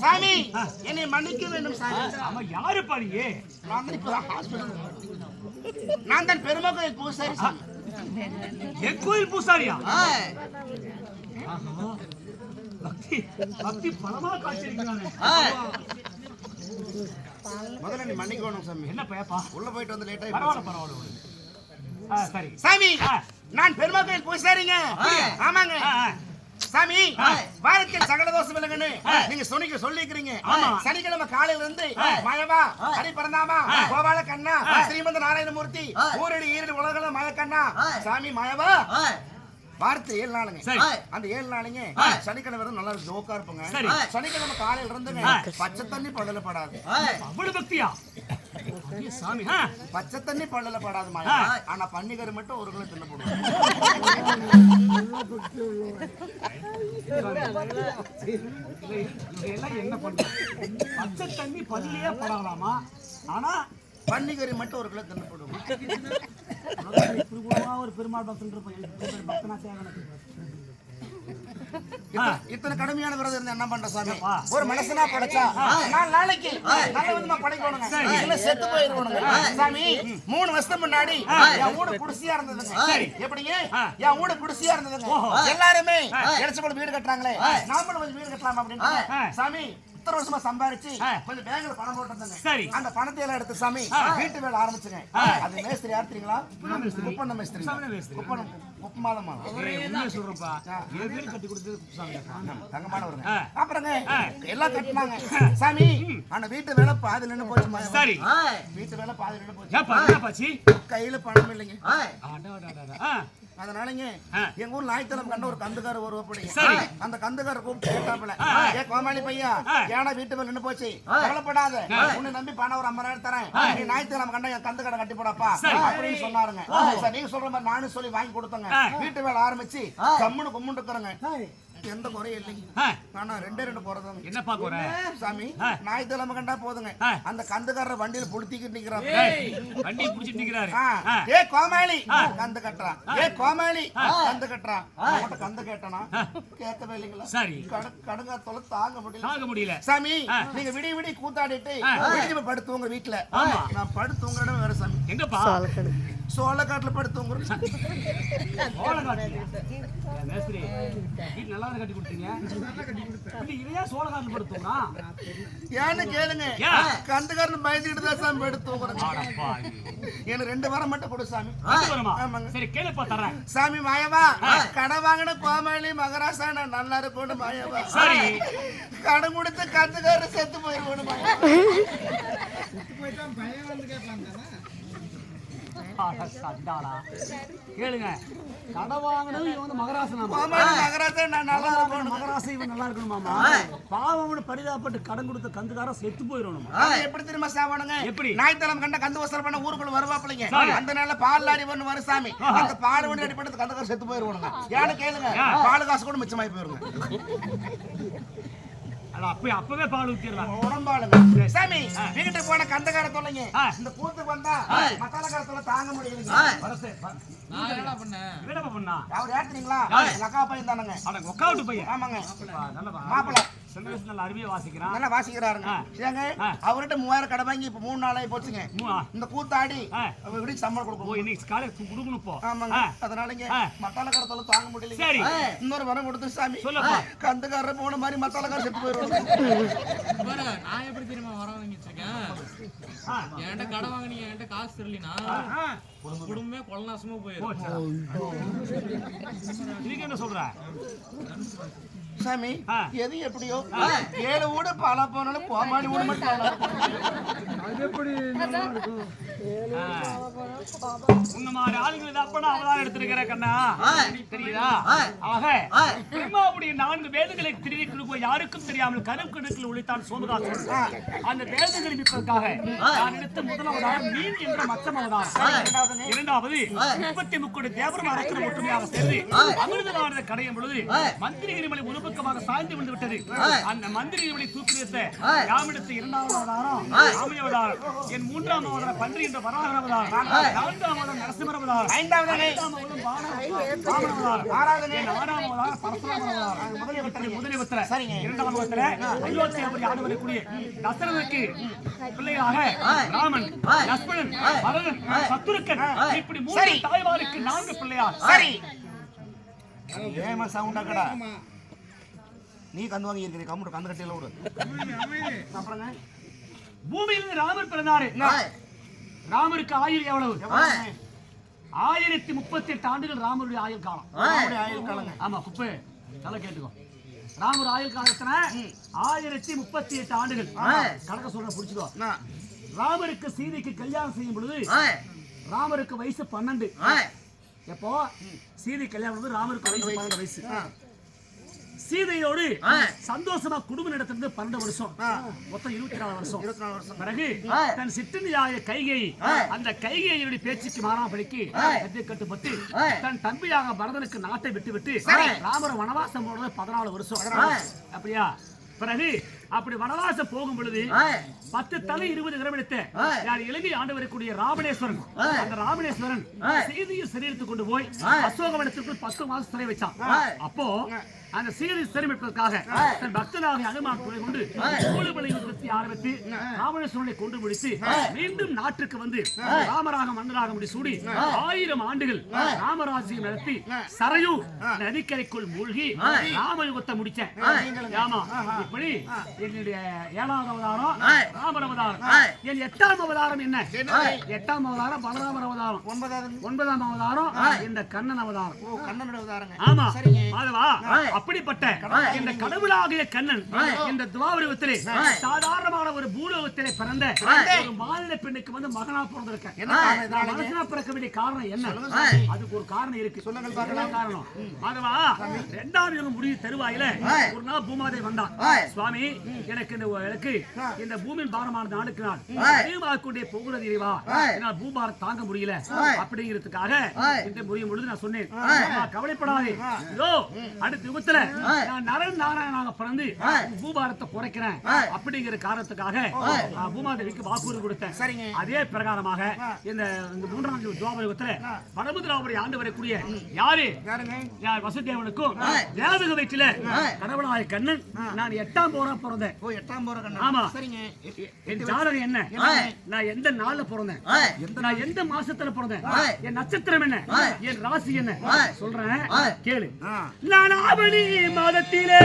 சாமி என்னை மன்னிக்க வேண்டும் சாமி. ஆமா யாரு பாருங்க நான் தான் இப்பதான் hospital நான் தான் பெருமக்கள் பூசாரி சாமி. என் கோயில் பூசாரியா? பக்தி பக்தி பலமா காட்சியிருக்கிறானே முதல்ல நீ மன்னிக்கணும் சாமி. என்ன பயப்பா உள்ள போயிட்டு வந்து லேட் பரவாயில்ல ஆகி பரவாயில்ல. ஆ, சரி. சாமி. நான் பெருமக்கள் பூசாரிங்க ஆமாங்க. ஆ, ஆ. சாமி வாரத்தில் சகல தோஷம் இல்லைங்கன்னு நீங்க சொன்னீங்க சொல்லிக்கிறீங்க. சனிக்கிழமை காலையில இருந்து மழவா ஹரி பரந்தாமா கோபால கண்ணா ஸ்ரீமந்த நாராயணமூர்த்தி ஊரடி ஈரடி உலகள மழக்கண்ணா சாமி மழவா. வாரத்து ஏழு நாளுங்க. சரி. அந்த ஏழு நாளுங்க சனிக்கிழமை நல்லா ஜோக்கா இருப்போங்க. சரி. சனிக்கிழமை காலையில இருந்துங்க. பச்சை தண்ணி படல படாது. அவ்வளவு பக்தியா? சாமி. பச்சை தண்ணி படல படாது ஆனா பன்னிக்கறி மட்டும் ஒரு கிலோ தின்ன போடுவோம் என்ன பண்றது பச்சை தண்ணி பல்லியே படாதாமா? ஆனா பன்னிக்கறி மட்டும் ஒரு கிலோ தின்ன போடுவோம். ஒரு பெருமாள் பக்தன் பெரிய பக்தனா சேவனுக்கு இத்தனை- கடுமையான விரதம் இருந்தா என்ன பண்ற சாமி. ஒரு மனுஷனா படைச்சா. நாலு நாளைக்கு. நல்ல விதமா படைக்கணுங்க. இல்ல செத்து போயிருக்கணுங்க. சாமி மூணு வருஷம் முன்னாடி என் வீடு குடிசையா இருந்ததுங்க. எப்படிங்க என் வீடு குடிசையா இருந்ததுங்க. எல்லாருமே இறைச்சி போல வீடு கட்டுறாங்களே. நாமளும் வீடு கட்டலாம் அப்படின்னு சாமி இத்தனை வருஷமா சம்பாரிச்சு கொஞ்சம் பேங்க்ல பணம் போட்டிருந்தேங்க. சரி. அந்த பணத்தை எல்லாம் எடுத்து சாமி வீட்டு வேலை ஆரம்பிச்சுங்க. அது மேஸ்திரி யார் தெரியுங்களா? குப்பண்ண மேஸ்திரி. குப்பண்ண குப்பமாதமா வீடு கட்டி கொடுத்தது தங்கமானவருங்க. அப்புறங்க எல்லாம் கட்டினாங்க. சாமி அந்த வீட்டு வேலை பாதி நின்னு போச்சு. சரி. வீட்டு வேலை பாதி பாச்சி. கையில பணம் இல்லைங்க. அதனாலங்க. எங்க ஊர் ஞாயிற்றுக்கிழமை கண்ட ஒரு கந்துக்காரர் வருவப்படுங்க சரி. அந்த கந்துக்காரர் கூப்பிட்டு கேட்டாப்புல ஏ கோமாளி பையா ஆ. ஏன்னா வீட்டு வேலை நின்னு போச்சு? கவலைப்படாத. உன்னை நம்பி பணம் ஒரு ஐம்பதாயிரம் தரேன். நீ ஞாயிற்றுக்கிழமை கண்ட என் கந்து கடை கட்டி போடப்பா. அப்படின்னு சொன்னாருங்க. சார் நீங்க சொல்ற மாதிரி நானும் சொல்லி வாங்கி கொடுத்தங்க. வீட்டு வேலை ஆரம்பிச்சு கம்முன்னு கும்முன்னு இருக்கிறேங்க. எந்த குறையும் இல்லைங்க. ஆனா ரெண்டே ரெண்டு போறதுங்க என்னப்பா குறை? சாமி? ஞாயிற்றுக்கிழமை கண்டா போதுங்க. அந்த கந்துக்காரர் வண்டியில புளுத்திக்கிட்டு நிக்கிறான் ஏய், வண்டி புடிச்சிட்டு நிக்கிறாரு. ஏ கோமாளி. கந்து கட்டுறான். ஏ கோமாளி. கந்து கட்டுறான். கந்து கேட்டனா? கேட்கவே இல்லைங்களா? சரி. கடு- கடுங்காத்தோல தாங்க முடியல. தாங்க முடியல. சாமி நீங்க விடிய விடிய கூத்தாடிட்டு விடிய போய் படுத்து தூங்க வீட்டுல ஆமா. நான் படுத்து தூங்குற இடம் வேற சாமி. எங்கப்பா? சோளக்காட்டுல படுத்து தூங்குறேன் சோளக்காட்டுலயா? ஏன் மேஸ்திரி, வீடு நல்லா கட்டி கொடுத்தீங்க? இது இதையா சோளக்காட்டுல படுத்தோம்னா? ஏன்னு கேளுங்க. ஏன்? கந்துக்காரன் பயந்துக்கிட்டு தான் சாமி படுத்து தூங்குறேன் அடப்பா, எனக்கு ரெண்டு வாரம் மட்டும் கொடு சாமி. சரி கேளுப்பா தரேன். சாமி மாயவா கடை வாங்கின கோமாளி மகராசா நான் நல்லா இருக்கணும் மாயவா. சரி. கடன் கொடுத்து கத்துக்காரர் செத்து போயிருக்கணும் மாயவா. அட சண்டாளா. கேளுங்க. கடை வாங்கினது இவன் வந்து மகராசனாமா மகராசா நான் நல்லா இருக்கணும். மகராசன் இவன் நல்லா இருக்கணுமாமா பாவம் பரிதாபப்பட்டு கடன் கொடுத்த கந்துக்காரன் செத்து போயிடணுமா? எப்படி தெரியுமா சாவணுங்க? எப்படி? ஞாயிற்றுக்கிழமை கண்ட கந்து வசல் பண்ண ஊருக்குள்ள வருவாப்பிளைங்க அந்த நாள்ல பால் லாரி ஒண்ணு வரும் சாமி. அந்த பால் வண்டி அடிப்பட்டு கந்தக்கார செத்து போயிருவானுங்க ஏன்னு கேளுங்க. பால் காசு கூட மிச்சமாயி போயிருங்க. அட அப்ப அப்பவே பால் ஊத்திடலாம். உடம்பாளுங்க சாமி வீட்டுக்கு போன கந்தக்கார தொல்லைங்க. இந்த கூத்துக்கு வந்தா மசாலக்கார தொல்லை தாங்க முடியலைங்க. வரசே நான் என்னடா பண்ணேன் பண்ணா? அவர் ஏத்துறீங்களா எங்க அக்கா பையன் தானுங்க. அட பையன் ஆமாங்க. மாப்பிள்ளை. சின்ன வயசுல நல்ல அருமையா வாசிக்கிறான் நல்லா வாசிக்கிறாருங்க. ஏங்க. அவர்கிட்ட மூவாயிரம் கடை வாங்கி இப்ப மூணு நாளாயி போச்சுங்க. இந்த கூத்தாடி விடிக்கு சம்பளம் ஓ கொடுக்கும் இன்னைக்கு காலையில குடுக்கணும் இப்போ ஆமாங்க. அதனாலங்க. மத்தால கடத்தல தாங்க முடியல சரி. இன்னொரு வரம் கொடுத்து சாமி சொல்லுப்பா. கந்துக்காரர் போன மாதிரி மத்தாலக்காரர் செத்து போயிருவாங்க பாரு நான் எப்படி தெரியுமா வர வாங்கி வச்சிருக்கேன் ஆ. என்கிட்ட கடை வாங்கினீங்க என்கிட்ட காசு தெரியலனா. குடும்பமே கொள்ள நாசமா ஓ, போயிடும். இதுக்கு என்ன சொல்ற சாமி. எது எப்படியோ? ஏழு வீடு பல போனாலும் கோமாளி வீடு மட்டும் நல்லா இருக்கும். ஆ. உன்ன மாதிரி ஆளுங்களை தான் அப்ப நான் அவதான் எடுத்திருக்கிற கண்ணா? தெரியுதா? ஆக பிரம்மாவுடைய நான்கு வேதங்களை திருடி கொடுக்க யாருக்கும் தெரியாமல் கருக்கணக்கில் உழைத்தான் சோமதாசன் அந்த வேதங்களை மீட்பதற்காக நான் எடுத்த மீன் என்ற மச்சம் அவதாரம். இரண்டாவது முப்பத்தி முக்கோடி தேவரும் அரசர் ஒற்றுமையாக சேர்ந்து அமிர்தமான கடையும் பொழுது மந்திரிகிரிமலை ஒரு பக்கமாக சாய்ந்து விழுந்து விட்டது. அந்த மந்திரிகிரிமலை தூக்கி நிறுத்த யாமிடத்து இரண்டாவது அவதாரம் ராமி அவதாரம். என் மூன்றாம் அவதாரம் பன்றி என்ற வராக அவதாரம். நான்காம் அவதாரம் நரசிம்மர் அவதாரம். ஐந்தாம் அவதாரம். வாமன- அவதாரம் ஆறாம் அவதாரம் பரசுராம அவதாரம். முதலியவற்றில் முதலியவற்றில் சரிங்க. இரண்டாம் அவதாரத்துல அயோத்தியாபுரி ஆண்டு வரக்கூடிய தசரதற்கு பிள்ளையாக ராமன் லக்ஷ்மணன் பரதன் சத்துருக்கன் இப்படி மூன்று. தாய்மாருக்கு நான்கு பிள்ளையார். சரி. ஏமா சவுண்டா கடா. நீ கந்து வாங்கி இருக்கிற கம்முட்டு கந்து கட்டியில விடு. அப்புறங்க. பூமியிலிருந்து ராமர் பிறந்தாரு. ராமருக்கு ஆயுள் எவ்வளவு? ஆயிரத்தி முப்பத்தி எட்டு ஆண்டுகள் ராமருடைய ஆயுள் காலம். ஆயுள் காலங்க. ஆமா குப்பை. நல்லா கேட்டுக்கோ. ராமர் ஆயுள் காலத்துல ஆயிரத்தி முப்பத்தி எட்டு ஆண்டுகள் கணக்க சொல்ற புடிச்சுக்கோ ராமருக்கு சீதைக்கு கல்யாணம் செய்யும் பொழுது ராமருக்கு வயசு பன்னெண்டு. எப்போ? சீதை கல்யாணம் ராமருக்கு வயசு பன்னெண்டு வயசு. சீதையோடு சந்தோஷமா குடும்பம் நடத்துறது பன்னெண்டு வருஷம். மொத்தம் இருபத்தி நாலு வருஷம். இருபத்தி நாலு வருஷம். பிறகு தன் சிற்றனியாய கைகை அந்த கைகையினுடைய பேச்சுக்கு மாறாமபடிக்கு கட்டு கட்டுப்பட்டு தன் தம்பியாக பரதனுக்கு நாட்டை விட்டு விட்டு ராமர் வனவாசம் போனது பதினாலு வருஷம். அப்படியா? பிறகு அப்படி வனவாசம் போகும் பொழுது பத்து தலை இருபது கிராம் எடுத்த யார் இலங்கை ஆண்டு வரக்கூடிய ராமணேஸ்வரன் அந்த ராமணேஸ்வரன் சீதையை சிறையிட்டு கொண்டு போய் அசோகவனத்திற்குள் பத்து மாசம் சிறை வச்சான். அப்போ அந்த சீதை சிறைமிப்பதற்காக தன் பக்தனாக அனுமான் துணை கொண்டு சூடுபலை யுத்தத்தை ஆரம்பித்து ராமணேஸ்வரனை கொண்டு முடித்து மீண்டும் நாட்டுக்கு வந்து ராமராக மன்னராக முடிசூடி ஆயிரம் ஆண்டுகள் ராமராஜ்யம் நடத்தி சரையூ நதிக்கரைக்குள் மூழ்கி ராமயுகத்தை முடிச்சேன். ஆமா இப்படி என்னுடைய ஏழாவது அவதாரம் ராமர் அவதாரம். என் எட்டாம் அவதாரம் என்ன? எட்டாம் அவதாரம் பலராமர் அவதாரம். ஒன்பதாவது? ஒன்பதாம் அவதாரம் இந்த கண்ணன் அவதாரம். ஓ கண்ணனோட உதாரங்க ஆமா. மாதவா அப்படிப்பட்ட இந்த கடவுளாகிய கண்ணன் இந்த துவாபரவத்திலே சாதாரணமான ஒரு பூலோகத்திலே பிறந்த ஒரு மாநில பெண்ணுக்கு வந்து மகனா பிறந்திருக்கேன் மனுஷனா பிறக்க வேண்டிய காரணம் என்ன? அதுக்கு ஒரு காரணம் இருக்கு. சொல்லுங்கள் என்ன காரணம்? மாதவா ரெண்டாம் யுகம் முடிவு தருவாயில. ஒரு நாள் பூமாதேவி வந்தான் சுவாமி எனக்கு இந்த எனக்கு இந்த பூமியின் பாரமான நாளுக்கு நாள் அதிகமாகக்கூடிய போகிறது இறைவா? என்னால் பூபாரம் தாங்க முடியல. அப்படிங்கிறதுக்காக இந்த முடியும் பொழுது நான் சொன்னேன். கவலைப்படாதே. இதோ அடுத்த யுகத்துல நான் நரன் நாராயணனாக பிறந்து பூபாரத்தை குறைக்கிறேன் அப்படிங்கிற காரணத்துக்காக பூமாதேவிக்கு வாக்குறுதி கொடுத்தேன். அதே பிரகாரமாக இந்த மூன்றாம் துவாபர யுகத்துல பரமதுராபுரி ஆண்டு வரக்கூடிய யாரு? யார்? வசுதேவனுக்கும் தேவக வயிற்றில கடவுளாய கண்ணன். நான் எட்டாம் போரா பிறந்தேன் ஓ எட்டாம் போற கண்ணா. ஆமா. சரிங்க. என் ஜாதகம் என்ன? நான் எந்த நாள்ல பிறந்தேன்? நான் எந்த மாசத்துல பிறந்தேன்? என் நட்சத்திரம் என்ன? என் ராசி என்ன? சொல்றேன். கேளு. நான் ஆவணி மாதத்திலே